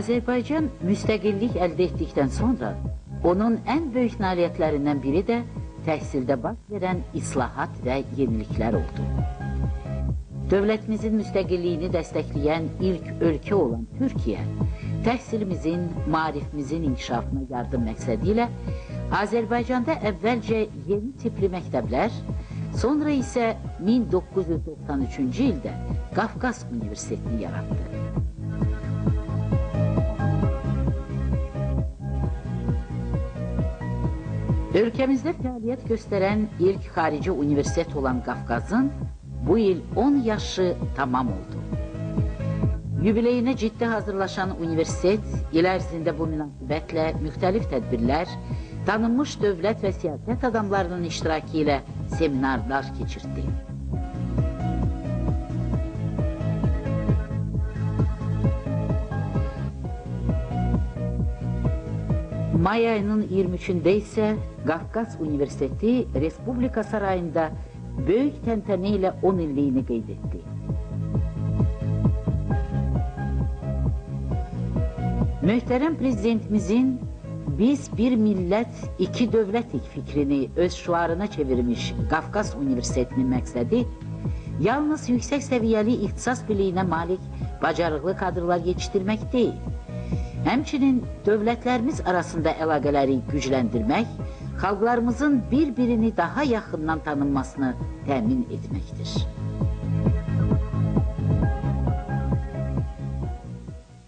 Azərbaycan müstəqillik əldə etdikdən sonra onun ən böyük nailiyyətlərindən biri də təhsildə baş verən islahat və yeniliklər oldu. Dövlətimizin müstəqilliyini dəstəkləyən ilk ölkə olan Türkiyə, təhsilimizin, marifimizin inkişafına yardım məqsədi ilə Azərbaycanda əvvəlcə yeni tipli məktəblər, sonra isə 1993-cü ildə Qafqaz Universitetini yaratdı. Ülkemizde faaliyet gösteren ilk harici üniversite olan Kafkas'ın bu yıl 10 yaşı tamam oldu. Yübileyine ciddi hazırlaşan üniversitet, il ərzində bu münasibətlə müxtəlif tədbirlər, tanınmış dövlət və siyasət adamlarının iştirakı ilə seminarlar keçirdi. May ayının 23-də isə Qafqaz Universiteti Respublika sarayında böyük təntənə ilə 10 illiyini qeyd etdi. Möhtərəm prezidentimizin biz bir millət, iki dövlətik fikrini öz şuarına çevirmiş Qafqaz Universitetinin məqsədi yalnız yüksək səviyyəli ixtisas biliyinə malik bacarıqlı kadrlar yetişdirmək deyil. Həmçinin dövlətlərimiz arasında əlaqələri gücləndirmək, xalqlarımızın bir-birini daha yaxından tanınmasını təmin etməkdir.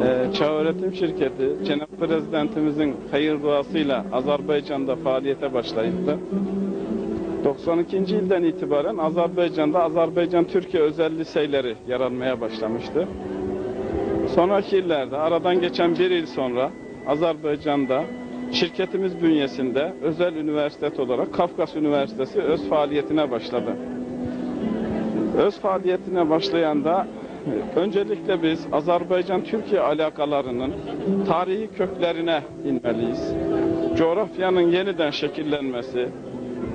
Ee, Çağ Öğretim Şirketi Cenab Prezidentimizin hayır duasıyla Azerbaycan'da faaliyete başlayıp da 92. yıldan itibaren Azerbaycan'da Azerbaycan-Türkiye özel liseyleri yaranmaya başlamıştı. Sonraki yıllarda aradan geçen bir yıl sonra Azerbaycan'da şirketimiz bünyesinde özel üniversite olarak Kafkas Üniversitesi öz faaliyetine başladı. Öz faaliyetine başlayan da öncelikle biz Azerbaycan-Türkiye alakalarının tarihi köklerine inmeliyiz. Coğrafyanın yeniden şekillenmesi,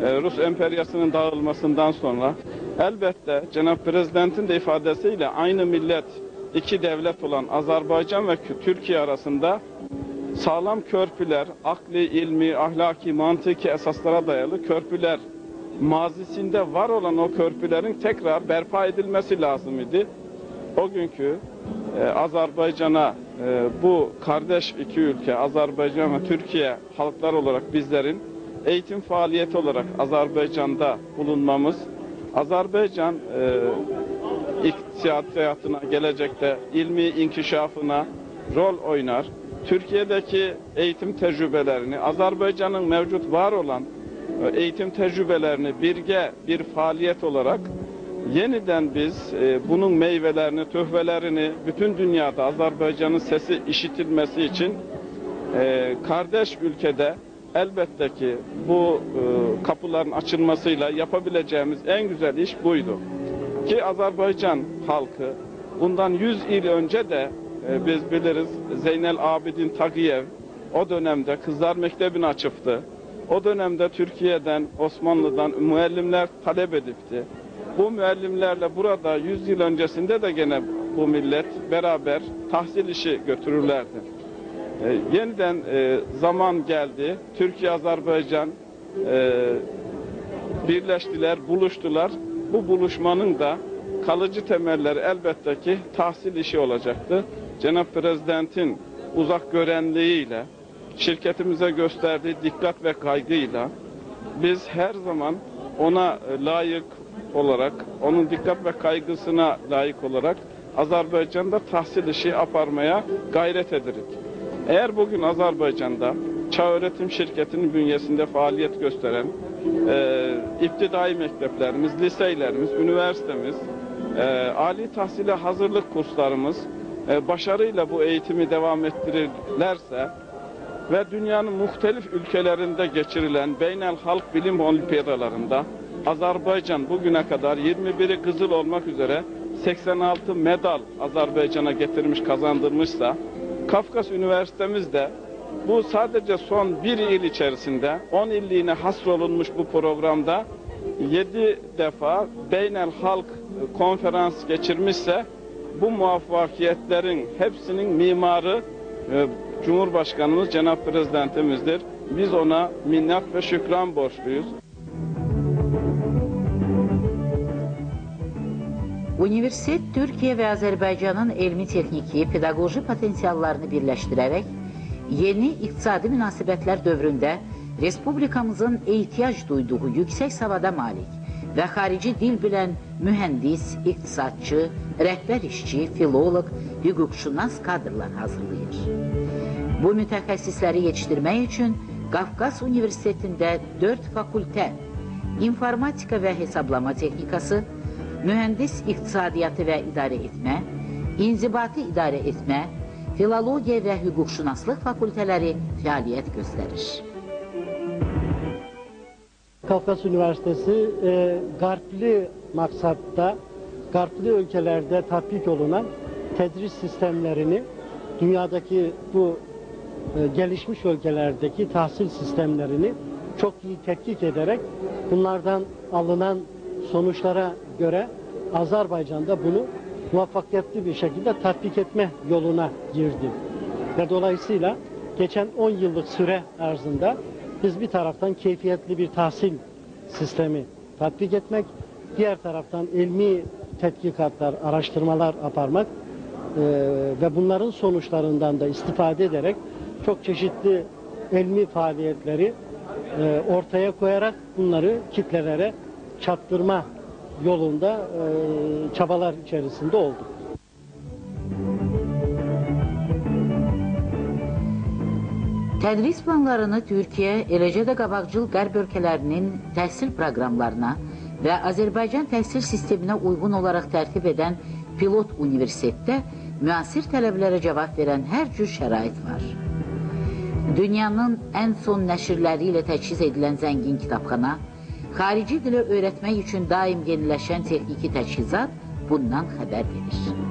e, Rus emperyasının dağılmasından sonra elbette Cenab Prezidentin de ifadesiyle aynı millet iki devlet olan Azerbaycan ve Türkiye arasında sağlam körpüler, akli, ilmi, ahlaki, mantıki esaslara dayalı körpüler mazisinde var olan o körpülerin tekrar berpa edilmesi lazım idi. O günkü e, Azerbaycan'a e, bu kardeş iki ülke Azerbaycan ve Türkiye halklar olarak bizlerin eğitim faaliyeti olarak Azerbaycan'da bulunmamız Azerbaycan e, iktisat hayatına gelecekte ilmi inkişafına rol oynar. Türkiye'deki eğitim tecrübelerini, Azerbaycan'ın mevcut var olan e, eğitim tecrübelerini birge bir faaliyet olarak yeniden biz e, bunun meyvelerini, töhvelerini bütün dünyada Azerbaycan'ın sesi işitilmesi için e, kardeş ülkede elbette ki bu e, kapıların açılmasıyla yapabileceğimiz en güzel iş buydu. Ki Azerbaycan halkı bundan 100 yıl önce de e, biz biliriz Zeynel Abidin Tagiyev o dönemde Kızlar Mektebi'ni açıptı. O dönemde Türkiye'den, Osmanlı'dan müellimler talep edipti. Bu müellimlerle burada 100 yıl öncesinde de gene bu millet beraber tahsil işi götürürlerdi. E, yeniden e, zaman geldi. Türkiye, Azerbaycan e, birleştiler, buluştular. Bu buluşmanın da kalıcı temelleri elbette ki tahsil işi olacaktı. Cenab Prezidentin uzak görenliğiyle, şirketimize gösterdiği dikkat ve kaygıyla biz her zaman ona layık olarak, onun dikkat ve kaygısına layık olarak Azerbaycan'da tahsil işi yaparmaya gayret ederiz. Eğer bugün Azerbaycan'da Çağ Öğretim Şirketi'nin bünyesinde faaliyet gösteren e, iptidai mekteplerimiz, liseylerimiz, üniversitemiz, e, âli tahsile hazırlık kurslarımız e, başarıyla bu eğitimi devam ettirirlerse ve dünyanın muhtelif ülkelerinde geçirilen beynel halk bilim olimpiyadalarında Azerbaycan bugüne kadar 21'i kızıl olmak üzere 86 medal Azerbaycan'a getirmiş kazandırmışsa Kafkas Üniversitemiz de bu sadece son bir yıl içerisinde 10 illiğine hasrolunmuş bu programda 7 defa beynel halk konferans geçirmişse bu muvaffakiyetlerin hepsinin mimarı e, Cumhurbaşkanımız Cenab Prezidentimizdir. Biz ona minnet ve şükran borçluyuz. Universitet Türkiye ve Azerbaycan'ın elmi texniki, pedaqoji potensiallarını birləşdirərək yeni iqtisadi münasibətlər dövründə respublikamızın ehtiyac duyduğu yüksək savada malik və xarici dil bilən mühəndis, iqtisadçı, rəhbər işçi, filoloq, hüquqşünas kadrlar hazırlayır. Bu mütəxəssisləri yetişdirmək üçün Qafqaz Universitetində 4 fakültə, informatika və hesablama texnikası, mühəndis iqtisadiyyatı və idarə etmə, inzibati idarə etmə, filologiya və hüquqşünaslıq fakültələri fəaliyyət göstərir. Kafkas Üniversitesi e, garplı maksatta, garplı ülkelerde tatbik olunan tedris sistemlerini dünyadaki bu e, gelişmiş ülkelerdeki tahsil sistemlerini çok iyi tetkik ederek bunlardan alınan sonuçlara göre Azerbaycan'da bunu muvaffakiyetli bir şekilde tatbik etme yoluna girdi. Ve dolayısıyla geçen 10 yıllık süre arzında biz bir taraftan keyfiyetli bir tahsil sistemi tatbik etmek, diğer taraftan ilmi tetkikatlar, araştırmalar yaparmak e, ve bunların sonuçlarından da istifade ederek çok çeşitli ilmi faaliyetleri e, ortaya koyarak bunları kitlelere çattırma yolunda e, çabalar içerisinde olduk. Tədris planlarını Türkiyə, eləcə də qabaqcıl qərb ölkələrinin təhsil proqramlarına və Azərbaycan təhsil sisteminə uyğun olaraq tərtib edən pilot universitetdə müasir tələblərə cavab verən hər cür şərait var. Dünyanın ən son nəşrləri ilə təchiz edilən zəngin kitabxana, xarici dili öyrətmək üçün daim yeniləşən texniki təchizat bundan xəbər verir.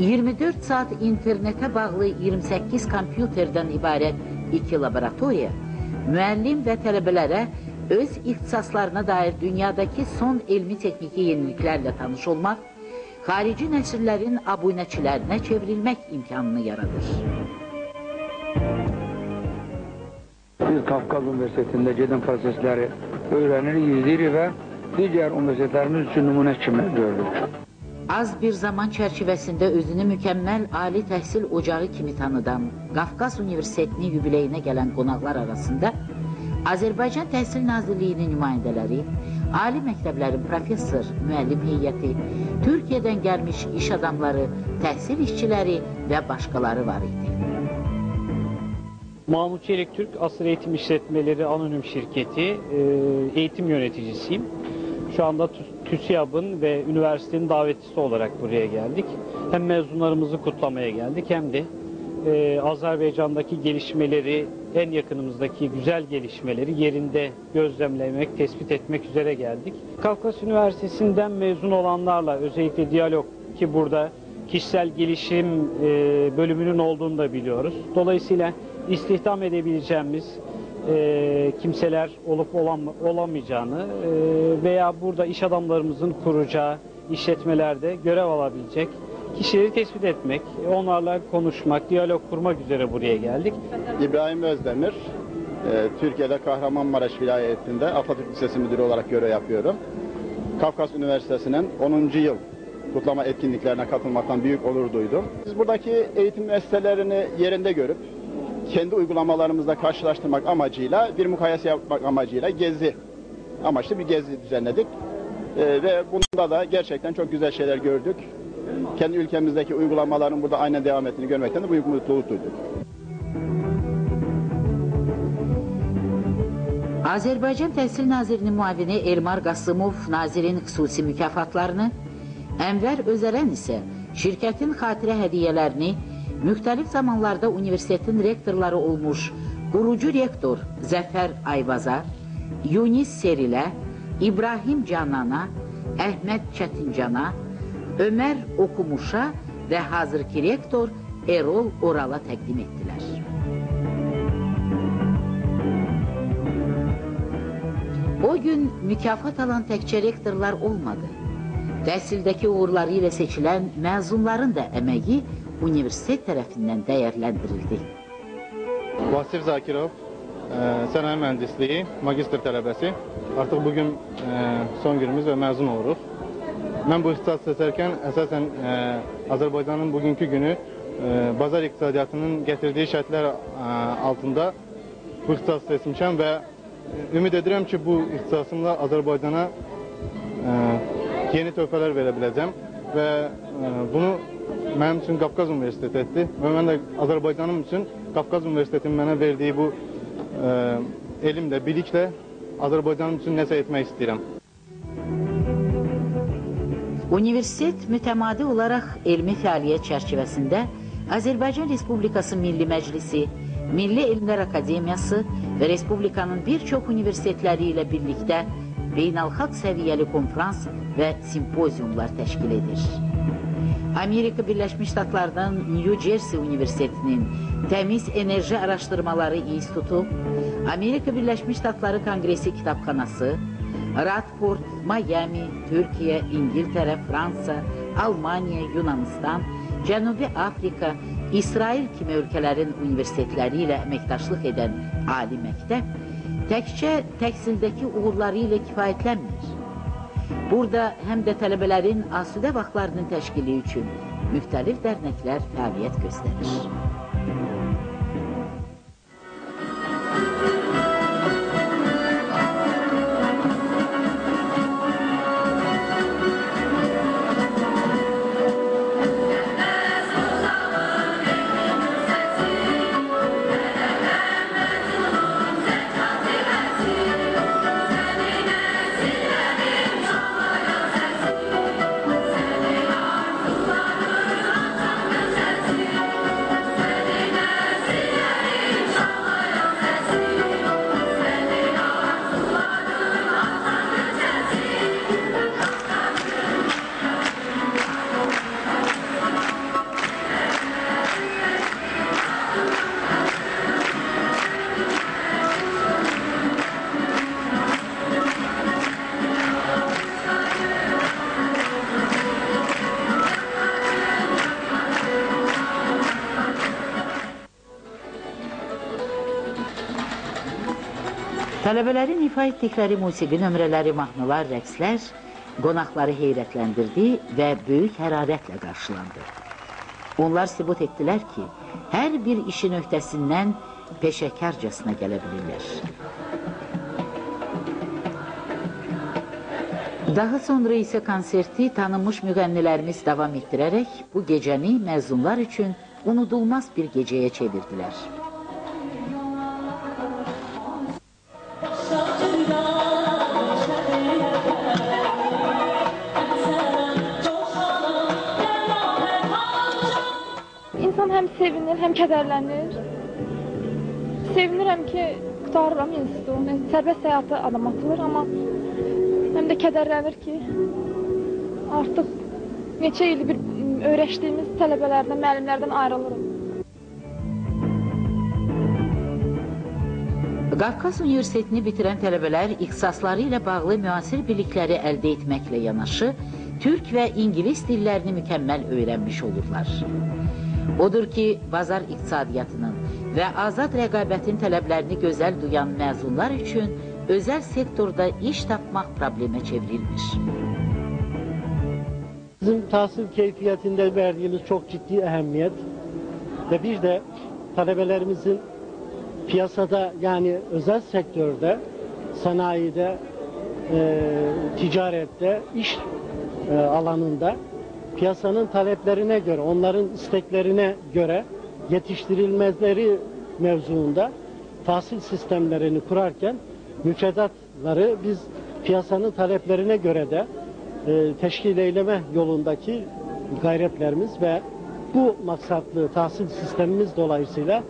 24 saat internetə bağlı 28 kompüterdən ibarət iki laboratoriya, müəllim və tələbələrə öz ixtisaslarına dair dünyadakı son elmi texniki yeniliklərlə tanış olmaq, xarici nəşrlərin abunəçilərinə çevrilmək imkanını yaradır. Biz Kafkaz Üniversitesi'nde gelen prosesleri öğrenir, izleyir ve diğer üniversitelerimiz için numune kimi gördük. Az bir zaman çərçivəsində özünü mükəmməl ali təhsil ocağı kimi tanıdan Qafqaz Universitetinin yubileyinə gələn qonaqlar arasında Azərbaycan Təhsil Nazirliyinin nümayəndələri, ali məktəblərin professor, müəllim heyəti, Türkiyədən gəlmiş iş adamları, təhsil işçiləri və başqaları var idi. Mahmut Çelik Türk Asır Eğitim İşletmeleri Anonim Şirketi e, eğitim yöneticisiyim. Şu anda Tü- TÜSİAD'ın ve üniversitenin davetlisi olarak buraya geldik. Hem mezunlarımızı kutlamaya geldik hem de e, Azerbaycan'daki gelişmeleri, en yakınımızdaki güzel gelişmeleri yerinde gözlemlemek, tespit etmek üzere geldik. Kafkas Üniversitesi'nden mezun olanlarla özellikle diyalog ki burada kişisel gelişim e, bölümünün olduğunu da biliyoruz. Dolayısıyla istihdam edebileceğimiz e, kimseler olup olam- olamayacağını e, veya burada iş adamlarımızın kuracağı işletmelerde görev alabilecek kişileri tespit etmek, onlarla konuşmak, diyalog kurmak üzere buraya geldik. İbrahim Özdemir, e, Türkiye'de Kahramanmaraş vilayetinde Atatürk Lisesi Müdürü olarak görev yapıyorum. Kafkas Üniversitesi'nin 10. yıl kutlama etkinliklerine katılmaktan büyük onur duydum. Biz buradaki eğitim müesseselerini yerinde görüp kendi uygulamalarımızla karşılaştırmak amacıyla bir mukayese yapmak amacıyla gezi amaçlı bir gezi düzenledik. E, ve bunda da gerçekten çok güzel şeyler gördük. Kendi ülkemizdeki uygulamaların burada aynen devam ettiğini görmekten de büyük mutluluk duyduk. Azərbaycan Təhsil Nazirinin müavini Elmar Qasımov nazirin xüsusi mükafatlarını, Ənvər Özərən isə şirkətin xatirə hədiyyələrini müxtəlif zamanlarda universitetin rektorları olmuş qurucu rektor Zəfər Ayvazar, Yunis Serilə, İbrahim Canana, Əhməd Çətincana, Ömər Okumuşa və hazırki rektor Erol Orala təqdim etdilər. O gün mükafat alan təkcə rektorlar olmadı. Təhsildəki uğurları ilə seçilən məzunların da əməyi universitet tərəfindən dəyərləndirildi. Vasif Zakirov, e, sanayi mühendisliği, magistr tələbəsi. Artıq bugün e, son günümüz və məzun oluruq. Mən bu ixtisas seçərkən əsasən e, Azərbaycanın bugünkü günü e, bazar iqtisadiyyatının gətirdiyi şərtlər e, altında bu ixtisas seçmişəm və ümid edirəm ki, bu ixtisasımla Azərbaycana e, yeni töhfələr verə biləcəm və e, bunu mənim üçün Qafqaz Universiteti etdi və mən də Azərbaycanım üçün Qafqaz Universitetinin mənə verdiyi bu e, elmlə, biliklə Azərbaycanım üçün nəsə etmək istəyirəm. Universitet mütəmadi olaraq elmi fəaliyyət çərçivəsində Azərbaycan Respublikası Milli Məclisi, Milli Elmlər Akademiyası və Respublikanın bir çox universitetləri ilə birlikdə beynəlxalq səviyyəli konfrans və simpoziumlar təşkil edir. Amerika Birləşmiş Ştatlarının New Jersey Universitetinin Təmiz Enerji Araşdırmaları İnstitutu, Amerika Birləşmiş Ştatları Konqresi Kitabxanası, Radford, Miami, Türkiyə, İngiltərə, Fransa, Almaniya, Yunanistan, Cənubi Afrika, İsrail kimi ölkələrin universitetləri ilə əməkdaşlıq edən ali məktəb təkcə təhsildəki uğurları ilə. Burada həm də tələbələrin asudə vaxtlarının təşkili üçün müxtəlif dərnəklər fəaliyyət göstərir. Tələbələrin ifa etdikləri musiqi nömrələri, mahnılar, rəqslər qonaqları heyrətləndirdi və böyük hərarətlə qarşılandı. Onlar sübut etdilər ki, hər bir işin öhdəsindən peşəkarcasına gələ bilirlər. Daha sonra isə konserti tanınmış müğənnilərimiz davam etdirərək bu gecəni məzunlar üçün unudulmaz bir gecəyə çevirdilər. Həm sevinir, həm kədərlənir. Sevinirəm ki, qutarıram institutunu. Sərbəst həyata adam atılır, amma həm də kədərlənir ki, artıq neçə ildir bir öyrəşdiyimiz tələbələrdən, müəllimlərdən ayrılırıq. Qafqaz Universitetini bitirən tələbələr ixtisasları ilə bağlı müasir bilikləri əldə etməklə yanaşı, türk və ingilis dillərini mükəmməl öyrənmiş olurlar. Odur ki, bazar iqtisadiyyatının və azad rəqabətin tələblərini gözəl duyan məzunlar üçün özəl sektorda iş tapmaq problemə çevrilmiş. Bizim tahsil keyfiyetinde verdiğimiz çok ciddi ehemmiyet ve bir de talebelerimizin piyasada yani özel sektörde, sanayide, e, ticarette, iş e, alanında piyasanın taleplerine göre, onların isteklerine göre yetiştirilmezleri mevzuunda tahsil sistemlerini kurarken müfredatları biz piyasanın taleplerine göre de e, teşkil eyleme yolundaki gayretlerimiz ve bu maksatlı tahsil sistemimiz dolayısıyla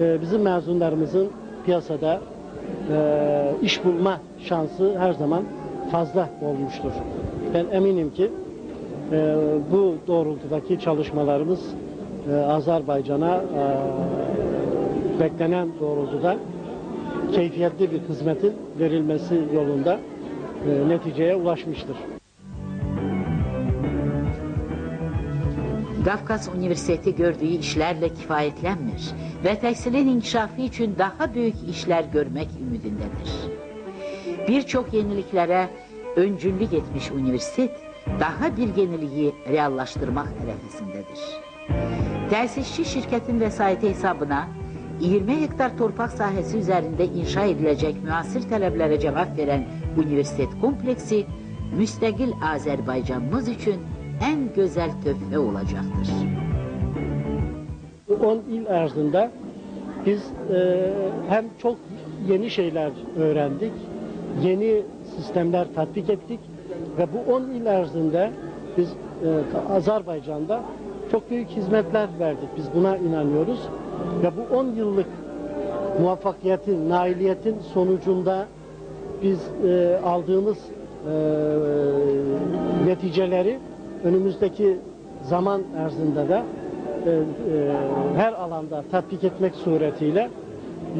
e, bizim mezunlarımızın piyasada e, iş bulma şansı her zaman fazla olmuştur. Ben eminim ki e, bu doğrultudaki çalışmalarımız e, Azerbaycan'a e, beklenen doğrultuda keyfiyetli bir hizmetin verilmesi yolunda e, neticeye ulaşmıştır. Qafqaz Universiteti gördüğü işlerle kifayetlenmir ve tahsilin inkişafı için daha büyük işler görmek ümidindedir. Birçok yeniliklere öncülük etmiş üniversitet daha bir yeniliği reallaştırmak arefesindedir. Tesisçi şirketin vesayeti hesabına 20 hektar torpak sahesi üzerinde inşa edilecek müasir taleplere cevap veren üniversitet kompleksi müstakil Azerbaycanımız için en güzel töhfe olacaktır. Bu 10 yıl erzinde biz e, hem çok yeni şeyler öğrendik, yeni sistemler tatbik ettik ve bu 10 yıl erzinde biz e, Azerbaycan'da çok büyük hizmetler verdik. Biz buna inanıyoruz ve bu 10 yıllık muvaffakiyetin, nailiyetin sonucunda biz e, aldığımız e, neticeleri önümüzdeki zaman erzinde de e, e, her alanda tatbik etmek suretiyle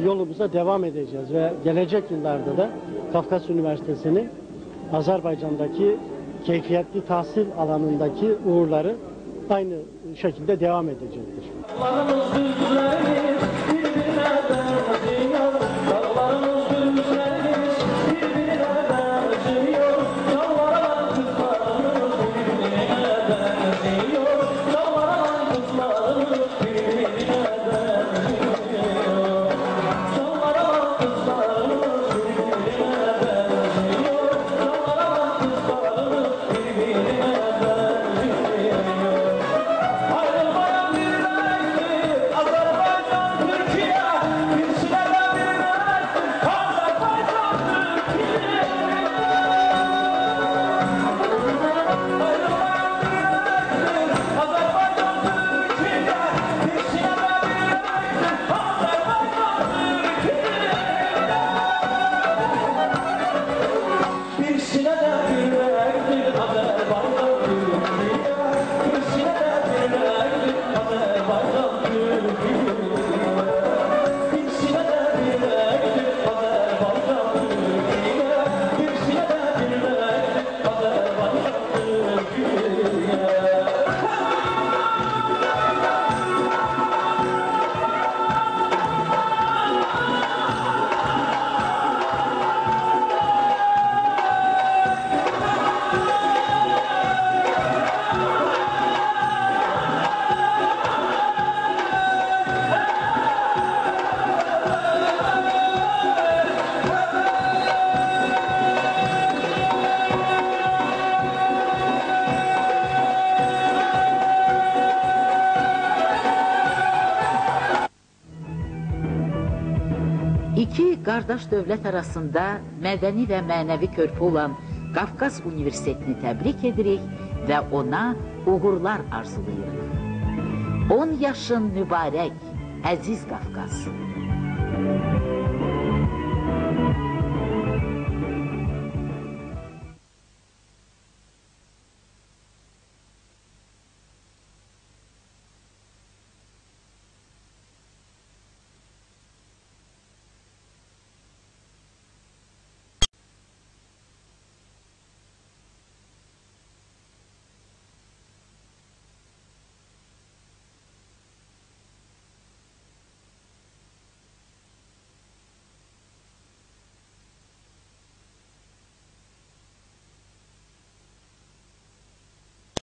yolumuza devam edeceğiz ve gelecek yıllarda da Kafkas Üniversitesi'nin Azerbaycan'daki keyfiyetli tahsil alanındaki uğurları aynı şekilde devam edecektir. İki qardaş dövlət arasında mədəni və mənəvi körpü olan Qafqaz Universitetini təbrik edirik və ona uğurlar arzulayırıq. 10 yaşın mübarək, əziz Qafqaz!